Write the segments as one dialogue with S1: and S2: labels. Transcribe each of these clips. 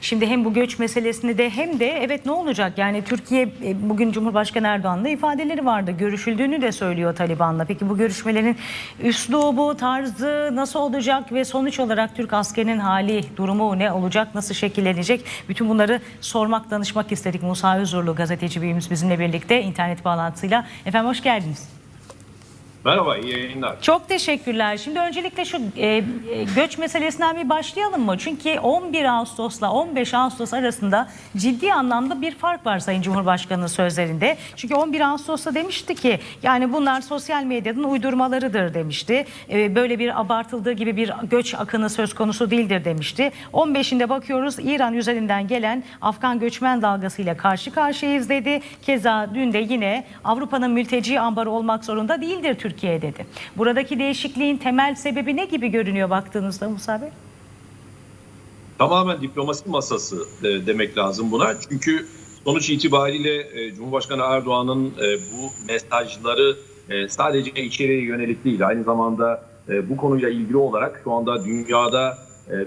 S1: Şimdi hem bu göç meselesini de hem de evet ne olacak? Yani Türkiye e, bugün Cumhurbaşkanı Erdoğan'la ifadeleri vardı. Görüşüldüğünü de söylüyor Taliban'la. Peki bu görüşmelerin üslubu, tarzı nasıl olacak ve sonuç olarak Türk askerinin hali, durumu ne olacak, nasıl şekillenecek? Bütün bunları sormak, danışmak istedik. Musa Özurlu gazeteci büyüğümüz bizimle birlikte internet bağlantısıyla. Efendim hoş geldiniz.
S2: Merhaba, iyi yayınlar.
S1: Çok teşekkürler. Şimdi öncelikle şu e, e, göç meselesinden bir başlayalım mı? Çünkü 11 Ağustos'la 15 Ağustos arasında ciddi anlamda bir fark var Sayın Cumhurbaşkanı'nın sözlerinde. Çünkü 11 Ağustos'ta demişti ki yani bunlar sosyal medyanın uydurmalarıdır demişti. E, böyle bir abartıldığı gibi bir göç akını söz konusu değildir demişti. 15'inde bakıyoruz İran üzerinden gelen Afgan göçmen dalgasıyla karşı karşıyayız dedi. Keza dün de yine Avrupa'nın mülteci ambarı olmak zorunda değildir Türkiye dedi. Buradaki değişikliğin temel sebebi ne gibi görünüyor baktığınızda Musa Bey?
S2: Tamamen diplomasi masası e, demek lazım buna. Çünkü sonuç itibariyle e, Cumhurbaşkanı Erdoğan'ın e, bu mesajları sadece içeriye yönelik değil. Aynı zamanda bu konuyla ilgili olarak şu anda dünyada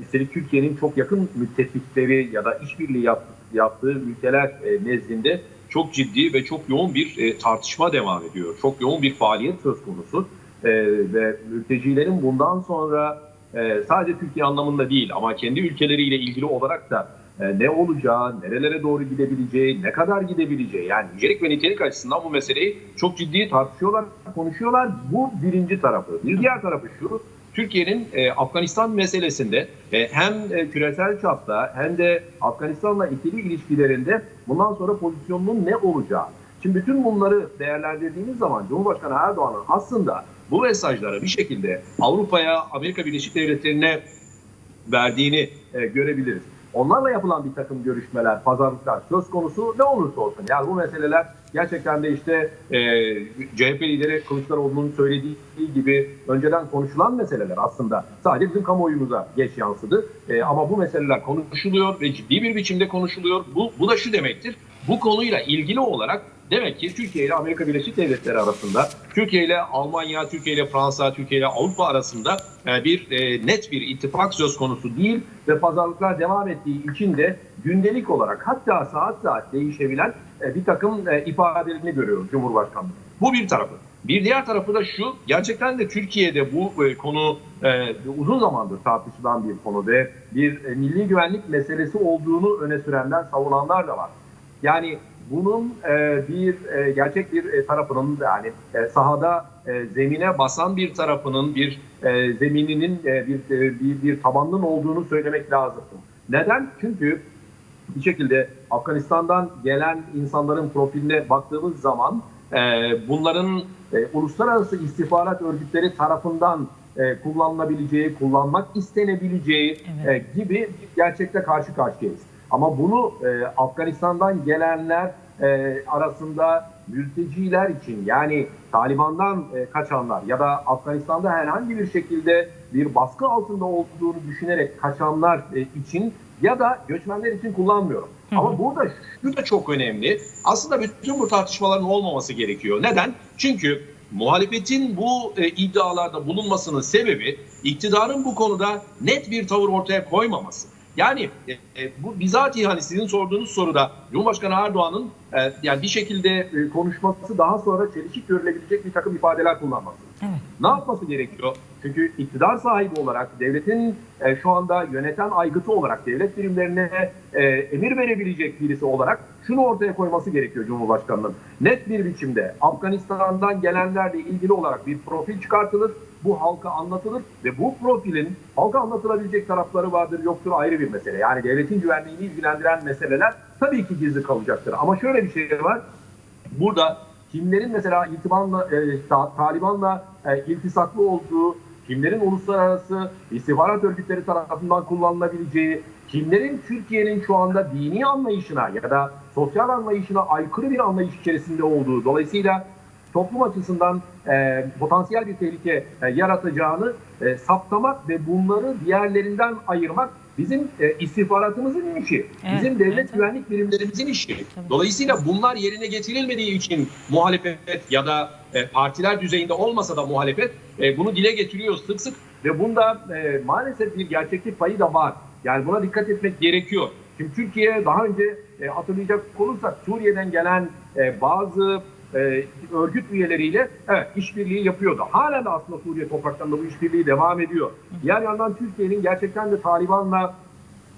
S2: üstelik Türkiye'nin çok yakın müttefikleri ya da işbirliği yap, yaptığı ülkeler nezdinde çok ciddi ve çok yoğun bir e, tartışma devam ediyor. Çok yoğun bir faaliyet söz konusu. E, ve mültecilerin bundan sonra e, sadece Türkiye anlamında değil ama kendi ülkeleriyle ilgili olarak da e, ne olacağı, nerelere doğru gidebileceği, ne kadar gidebileceği yani nicelik ve nitelik açısından bu meseleyi çok ciddi tartışıyorlar, konuşuyorlar. Bu birinci tarafı. Bir diğer tarafı şu, Türkiye'nin e, Afganistan meselesinde e, hem e, küresel çapta hem de Afganistan'la ikili ilişkilerinde bundan sonra pozisyonunun ne olacağı. Şimdi bütün bunları değerlendirdiğimiz zaman Cumhurbaşkanı Erdoğan'ın aslında bu mesajları bir şekilde Avrupa'ya, Amerika Birleşik Devletleri'ne verdiğini e, görebiliriz. Onlarla yapılan bir takım görüşmeler, pazarlıklar söz konusu ne olursa olsun. Yani bu meseleler gerçekten de işte e, CHP lideri Kılıçdaroğlu'nun söylediği gibi önceden konuşulan meseleler aslında sadece bizim kamuoyumuza geç yansıdı. E, ama bu meseleler konuşuluyor ve ciddi bir biçimde konuşuluyor. Bu, bu da şu demektir. Bu konuyla ilgili olarak Demek ki Türkiye ile Amerika Birleşik Devletleri arasında, Türkiye ile Almanya, Türkiye ile Fransa, Türkiye ile Avrupa arasında e, bir e, net bir ittifak söz konusu değil ve pazarlıklar devam ettiği için de gündelik olarak hatta saat saat değişebilen e, bir takım ifadelerini görüyoruz Cumhurbaşkanlığı. Bu bir tarafı. Bir diğer tarafı da şu, gerçekten de Türkiye'de bu konu uzun zamandır tartışılan bir konu ve bir milli güvenlik meselesi olduğunu öne sürenler, savunanlar da var. Yani bunun e, bir e, gerçek bir e, tarafının yani e, sahada e, zemine basan bir tarafının bir e, zemininin e, bir, e, bir bir tabanının olduğunu söylemek lazım. Neden? Çünkü bir şekilde Afganistan'dan gelen insanların profiline baktığımız zaman e, bunların e, uluslararası istihbarat örgütleri tarafından e, kullanılabileceği, kullanmak istenebileceği
S1: Evet.
S2: e, gibi bir gerçekle karşı karşıyayız. Ama bunu e, Afganistan'dan gelenler e, arasında mülteciler için yani Taliban'dan e, kaçanlar ya da Afganistan'da herhangi bir şekilde bir baskı altında olduğunu düşünerek kaçanlar e, için ya da göçmenler için kullanmıyorum. Ama burada şu da çok önemli. Aslında bütün bu tartışmaların olmaması gerekiyor. Neden? Çünkü muhalefetin bu e, iddialarda bulunmasının sebebi iktidarın bu konuda net bir tavır ortaya koymaması. Yani e, e, bu bizatihi hani sizin sorduğunuz soruda Cumhurbaşkanı Erdoğan'ın e, yani bir şekilde e, konuşması daha sonra çelişik görülebilecek bir takım ifadeler kullanması.
S1: Evet.
S2: Ne yapması gerekiyor? Çünkü iktidar sahibi olarak devletin e, şu anda yöneten aygıtı olarak devlet birimlerine e, emir verebilecek birisi olarak şunu ortaya koyması gerekiyor Cumhurbaşkanı'nın. Net bir biçimde Afganistan'dan gelenlerle ilgili olarak bir profil çıkartılır. Bu halka anlatılır ve bu profilin halka anlatılabilecek tarafları vardır yoktur ayrı bir mesele. Yani devletin güvenliğini ilgilendiren meseleler tabii ki gizli kalacaktır. Ama şöyle bir şey var. Burada kimlerin mesela İltibanla, e, Ta- Taliban'la e, iltisaklı olduğu, kimlerin uluslararası istihbarat örgütleri tarafından kullanılabileceği, kimlerin Türkiye'nin şu anda dini anlayışına ya da sosyal anlayışına aykırı bir anlayış içerisinde olduğu, dolayısıyla toplum açısından e, potansiyel bir tehlike e, yaratacağını e, saptamak ve bunları diğerlerinden ayırmak bizim e, istihbaratımızın işi.
S1: Evet,
S2: bizim devlet
S1: evet,
S2: güvenlik birimlerimizin işi.
S1: Tabii.
S2: Dolayısıyla bunlar yerine getirilmediği için muhalefet ya da e, partiler düzeyinde olmasa da muhalefet e, bunu dile getiriyor sık sık ve bunda e, maalesef bir gerçeklik payı da var. Yani buna dikkat etmek gerekiyor. Şimdi Türkiye daha önce e, hatırlayacak olursak Suriye'den gelen e, bazı e, örgüt üyeleriyle evet işbirliği yapıyordu. Halen de aslında Suriye topraklarında bu işbirliği devam ediyor. Diğer yandan Türkiye'nin gerçekten de Taliban'la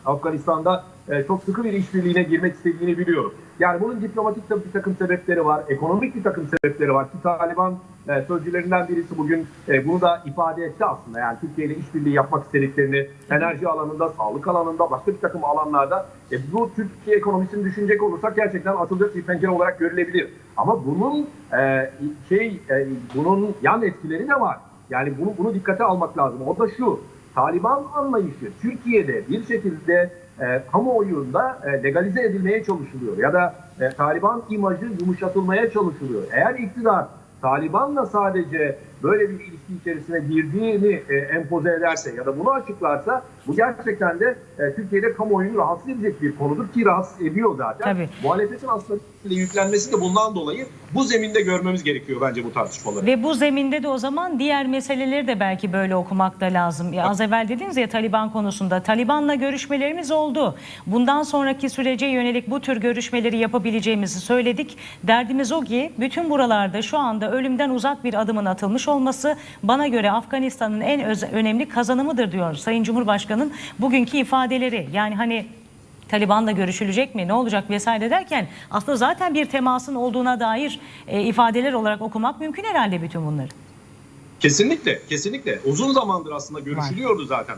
S2: Afganistan'da e, çok sıkı bir işbirliğine girmek istediğini biliyorum. Yani bunun diplomatik bir takım sebepleri var, ekonomik bir takım sebepleri var ki Taliban e, sözcülerinden birisi bugün e, bunu da ifade etti aslında. Yani Türkiye ile işbirliği yapmak istediklerini enerji alanında, sağlık alanında, başka bir takım alanlarda e, bu Türkiye ekonomisini düşünecek olursak gerçekten açılacak bir pencere olarak görülebilir. Ama bunun e, şey e, bunun yan etkileri de var. Yani bunu bunu dikkate almak lazım. O da şu. Taliban anlayışı Türkiye'de bir şekilde e, kamuoyunda e, legalize edilmeye çalışılıyor ya da e, Taliban imajı yumuşatılmaya çalışılıyor. Eğer iktidar Taliban'la sadece böyle bir ilişki içerisine girdiğini e, empoze ederse ya da bunu açıklarsa bu gerçekten de e, Türkiye'de kamuoyunu rahatsız edecek bir konudur ki rahatsız ediyor zaten.
S1: Tabii.
S2: Muhalefetin aslında yüklenmesi de bundan dolayı bu zeminde görmemiz gerekiyor bence bu tartışmaları.
S1: Ve bu zeminde de o zaman diğer meseleleri de belki böyle okumak da lazım. Ya az evvel dediniz ya Taliban konusunda. Taliban'la görüşmelerimiz oldu. Bundan sonraki sürece yönelik bu tür görüşmeleri yapabileceğimizi söyledik. Derdimiz o ki bütün buralarda şu anda ölümden uzak bir adımın atılmış olması bana göre Afganistan'ın en önemli kazanımıdır diyor Sayın Cumhurbaşkanı'nın bugünkü ifadeleri. Yani hani Taliban'la görüşülecek mi ne olacak vesaire derken aslında zaten bir temasın olduğuna dair e, ifadeler olarak okumak mümkün herhalde bütün bunları.
S2: Kesinlikle, kesinlikle. Uzun zamandır aslında görüşülüyordu zaten.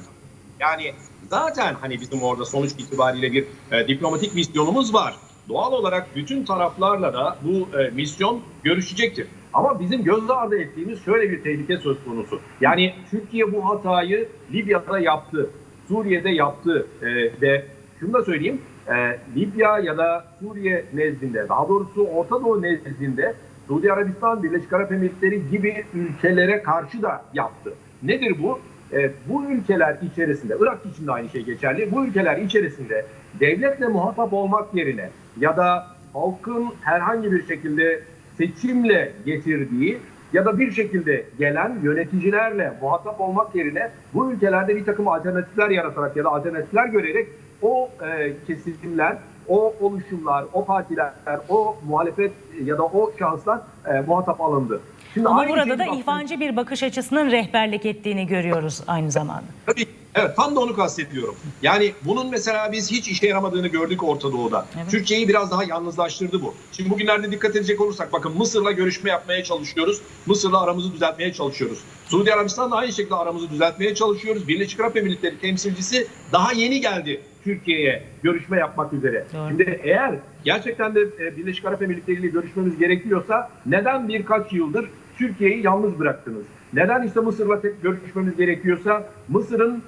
S2: Yani zaten hani bizim orada sonuç itibariyle bir e, diplomatik misyonumuz var. Doğal olarak bütün taraflarla da bu e, misyon görüşecektir. Ama bizim göz ardı ettiğimiz şöyle bir tehlike söz konusu. Yani Türkiye bu hatayı Libya'da yaptı, Suriye'de yaptı e, ve şunu da söyleyeyim, e, Libya ya da Suriye nezdinde, daha doğrusu Orta Doğu nezdinde Suudi Arabistan, Birleşik Arap Emirlikleri gibi ülkelere karşı da yaptı. Nedir bu? E, bu ülkeler içerisinde, Irak için de aynı şey geçerli, bu ülkeler içerisinde devletle muhatap olmak yerine ya da halkın herhangi bir şekilde seçimle getirdiği ya da bir şekilde gelen yöneticilerle muhatap olmak yerine bu ülkelerde bir takım alternatifler yaratarak ya da alternatifler görerek o e, kesimler, o oluşumlar, o partiler, o muhalefet ya da o şahıslar e, muhatap alındı. Şimdi
S1: Ama burada da ihvancı bir bakış açısının rehberlik ettiğini görüyoruz aynı zamanda.
S2: Tabii. Evet tam da onu kastediyorum. Yani bunun mesela biz hiç işe yaramadığını gördük Orta Doğu'da.
S1: Evet.
S2: Türkiye'yi biraz daha yalnızlaştırdı bu. Şimdi bugünlerde dikkat edecek olursak bakın Mısır'la görüşme yapmaya çalışıyoruz. Mısır'la aramızı düzeltmeye çalışıyoruz. Suudi Arabistan'la aynı şekilde aramızı düzeltmeye çalışıyoruz. Birleşik Arap Emirlikleri temsilcisi daha yeni geldi Türkiye'ye görüşme yapmak üzere.
S1: Doğru.
S2: Şimdi eğer gerçekten de e, Birleşik Arap Emirlikleri ile görüşmemiz gerekiyorsa neden birkaç yıldır Türkiye'yi yalnız bıraktınız? Neden işte Mısır'la tek görüşmemiz gerekiyorsa Mısır'ın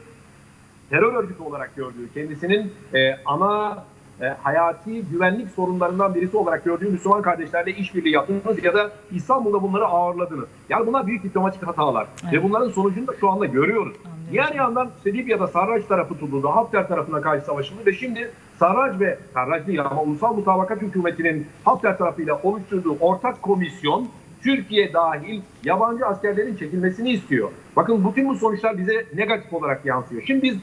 S2: terör örgütü olarak gördüğü, kendisinin e, ana e, hayati güvenlik sorunlarından birisi olarak gördüğü Müslüman kardeşlerle işbirliği yaptınız ya da İstanbul'da bunları ağırladınız. Yani bunlar büyük diplomatik hatalar
S1: Evet.
S2: ve bunların sonucunu da şu anda görüyoruz.
S1: Anlıyorum.
S2: Diğer yandan işte Libya'da Sarraç tarafı tutuldu, Hafter tarafına karşı savaşıldı ve şimdi Sarraç ve Sarraç değil ama Ulusal Mutabakat Hükümeti'nin Hafter tarafıyla oluşturduğu ortak komisyon Türkiye dahil yabancı askerlerin çekilmesini istiyor. Bakın bütün bu sonuçlar bize negatif olarak yansıyor. Şimdi biz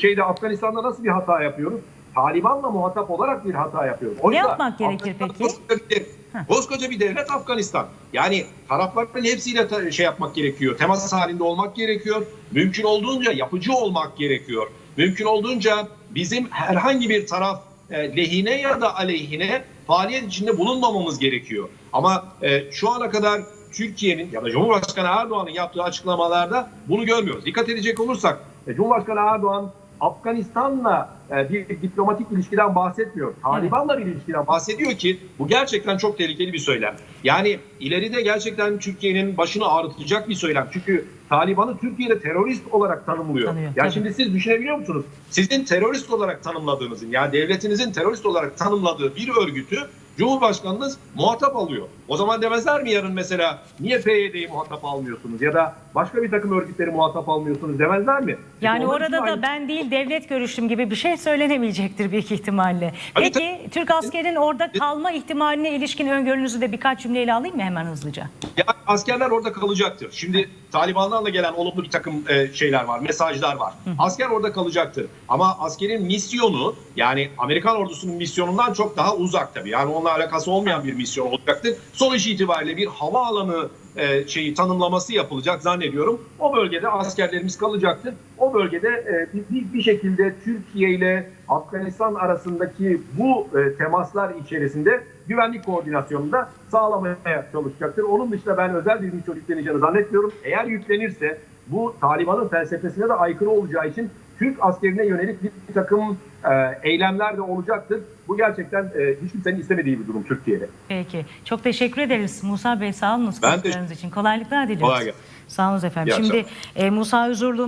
S2: şeyde Afganistan'da nasıl bir hata yapıyoruz? Taliban'la muhatap olarak bir hata yapıyoruz.
S1: Ne yapmak gerekir peki?
S2: koskoca bir devlet. Koskoca bir devlet Afganistan. Yani tarafların hepsiyle ta- şey yapmak gerekiyor. Temas halinde olmak gerekiyor. Mümkün olduğunca yapıcı olmak gerekiyor. Mümkün olduğunca bizim herhangi bir taraf e, lehine ya da aleyhine faaliyet içinde bulunmamamız gerekiyor. Ama e, şu ana kadar Türkiye'nin ya da Cumhurbaşkanı Erdoğan'ın yaptığı açıklamalarda bunu görmüyoruz. Dikkat edecek olursak Cumhurbaşkanı Erdoğan Afganistan'la e, bir diplomatik ilişkiden bahsetmiyor. Taliban'la bir ilişkiden bahsediyor ki bu gerçekten çok tehlikeli bir söylem. Yani ileride gerçekten Türkiye'nin başını ağrıtacak bir söylem. Çünkü Taliban'ı Türkiye'de terörist olarak tanımlıyor.
S1: Tanıyor,
S2: yani
S1: tabii.
S2: şimdi siz düşünebiliyor musunuz? Sizin terörist olarak tanımladığınızın, yani devletinizin terörist olarak tanımladığı bir örgütü Cumhurbaşkanınız muhatap alıyor. O zaman demezler mi yarın mesela niye PYD'yi muhatap almıyorsunuz ya da başka bir takım örgütleri muhatap almıyorsunuz demezler mi?
S1: Yani
S2: Çünkü onlar
S1: orada da
S2: aynı-
S1: ben değil devlet görüşüm gibi bir şey söylenemeyecektir büyük ihtimalle. Peki Türk askerin orada kalma ihtimaline ilişkin öngörünüzü de birkaç cümleyle alayım mı hemen hızlıca?
S2: Yani askerler orada kalacaktır. Şimdi Talibanlarla gelen olumlu bir takım e, şeyler var, mesajlar var. Asker orada kalacaktır. Ama askerin misyonu yani Amerikan ordusunun misyonundan çok daha uzak tabii. Yani onunla alakası olmayan bir misyon olacaktır. Sonuç itibariyle bir havaalanı e, şeyi tanımlaması yapılacak zannediyorum. O bölgede askerlerimiz kalacaktır. O bölgede e, bir, bir şekilde Türkiye ile Afganistan arasındaki bu e, temaslar içerisinde güvenlik koordinasyonunu da sağlamaya çalışacaktır. Onun dışında ben özel bir misyon yükleneceğini zannetmiyorum. Eğer yüklenirse bu Taliban'ın felsefesine de aykırı olacağı için Türk askerine yönelik bir, takım e, eylemler de olacaktır. Bu gerçekten e, hiç kimsenin istemediği bir durum Türkiye'de.
S1: Peki. Çok teşekkür ederiz Musa Bey. Sağ olun
S2: Ben
S1: konuklarınız için. Kolaylıklar diliyoruz.
S2: Kolay gelsin.
S1: Sağ olun efendim.
S2: İyi
S1: Şimdi
S2: akşamlar.
S1: e, Musa Özurlu'nun